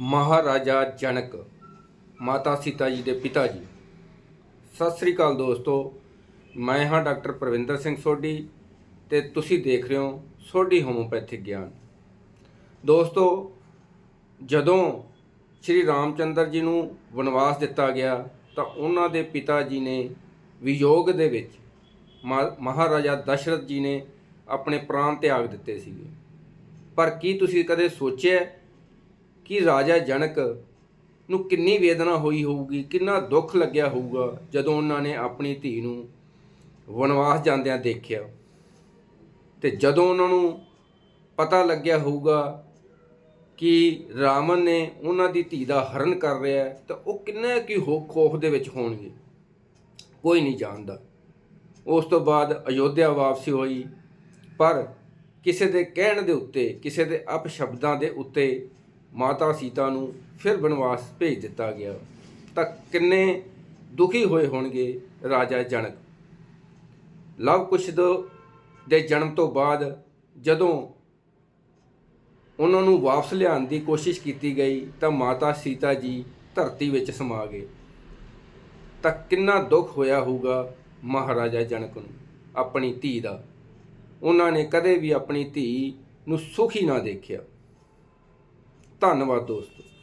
ਮਹਾਰਾਜਾ ਜਨਕ, ਮਾਤਾ ਸੀਤਾ ਜੀ ਦੇ ਪਿਤਾ ਜੀ। ਸਤਿ ਸ੍ਰੀ ਅਕਾਲ ਦੋਸਤੋ, ਮੈਂ ਹਾਂ ਡਾਕਟਰ ਪ੍ਰਵਿੰਦਰ ਸਿੰਘ ਸੋਢੀ ਤੇ ਤੁਸੀਂ ਦੇਖ ਰਹੇ ਹੋ ਸੋਢੀ ਹੋਮੋਪੈਥਿਕ ਗਿਆਨ। ਦੋਸਤੋ, ਜਦੋਂ ਸ਼੍ਰੀ ਰਾਮਚੰਦਰ ਜੀ ਨੂੰ ਵਨਵਾਸ ਦਿੱਤਾ ਗਿਆ, ਤਾਂ ਉਹਨਾਂ ਦੇ ਪਿਤਾ ਜੀ ਨੇ ਵਿਯੋਗ ਦੇ ਵਿੱਚ ਮਾ- ਮਹਾਰਾਜਾ ਦਸ਼ਰਥ ਜੀ ਨੇ ਆਪਣੇ ਪ੍ਰਾਣ ਤਿਆਗ ਦਿੱਤੇ ਸੀਗੇ। ਪਰ ਕੀ ਤੁਸੀਂ ਕਦੇ ਸੋਚਿਆ ਕਿ ਰਾਜਾ ਜਨਕ ਨੂੰ ਕਿੰਨੀ ਵੇਦਨਾ ਹੋਈ ਹੋਊਗੀ, ਕਿੰਨਾ ਦੁੱਖ ਲੱਗਿਆ ਹੋਊਗਾ ਜਦੋਂ ਉਹਨਾਂ ਨੇ ਆਪਣੀ ਧੀ ਨੂੰ ਵਨਵਾਸ ਜਾਂਦਿਆਂ ਦੇਖਿਆ। ਤੇ ਜਦੋਂ ਉਹਨਾਂ ਨੂੰ ਪਤਾ ਲੱਗਿਆ ਹੋਊਗਾ ਕਿ ਰਾਵਣ ਨੇ ਉਹਨਾਂ ਦੀ ਧੀ ਦਾ ਹਰਨ ਕਰ ਰਿਹਾ ਹੈ, ਤਾਂ ਉਹ ਕਿੰਨਾ ਕੀ ਹੋ ਖੋਫ ਦੇ ਵਿੱਚ ਹੋਣਗੇ। ਕੋਈ ਨਹੀਂ ਜਾਣਦਾ। ਉਸ ਤੋਂ ਬਾਅਦ ਅਯੋਧਿਆ ਵਾਪਸੀ ਹੋਈ, ਪਰ ਕਿਸੇ ਦੇ ਕਹਿਣ ਦੇ ਉੱਤੇ, ਕਿਸੇ ਦੇ ਅਪਸ਼ਬਦਾਂ ਦੇ ਉੱਤੇ ਮਾਤਾ ਸੀਤਾ ਨੂੰ ਫਿਰ ਬਨਵਾਸ ਭੇਜ ਦਿੱਤਾ ਗਿਆ। ਤਾਂ ਕਿੰਨੇ ਦੁਖੀ ਹੋਏ ਹੋਣਗੇ ਰਾਜਾ ਜਨਕ। ਲਵ ਕੁਸ਼ ਦੇ ਜਨਮ ਤੋਂ ਬਾਅਦ ਜਦੋਂ ਉਹਨਾਂ ਨੂੰ ਵਾਪਸ ਲਿਆਉਣ ਦੀ ਕੋਸ਼ਿਸ਼ ਕੀਤੀ ਗਈ, ਤਾਂ ਮਾਤਾ ਸੀਤਾ ਜੀ ਧਰਤੀ ਵਿੱਚ ਸਮਾ ਗਏ। ਤਾਂ ਕਿੰਨਾ ਦੁੱਖ ਹੋਇਆ ਹੋਊਗਾ ਮਹਾਰਾਜਾ ਜਨਕ ਨੂੰ, ਆਪਣੀ ਧੀ ਦਾ। ਉਹਨਾਂ ਨੇ ਕਦੇ ਵੀ ਆਪਣੀ ਧੀ ਨੂੰ ਸੁਖੀ ਨਾ ਦੇਖਿਆ। ਧੰਨਵਾਦ ਦੋਸਤੋ।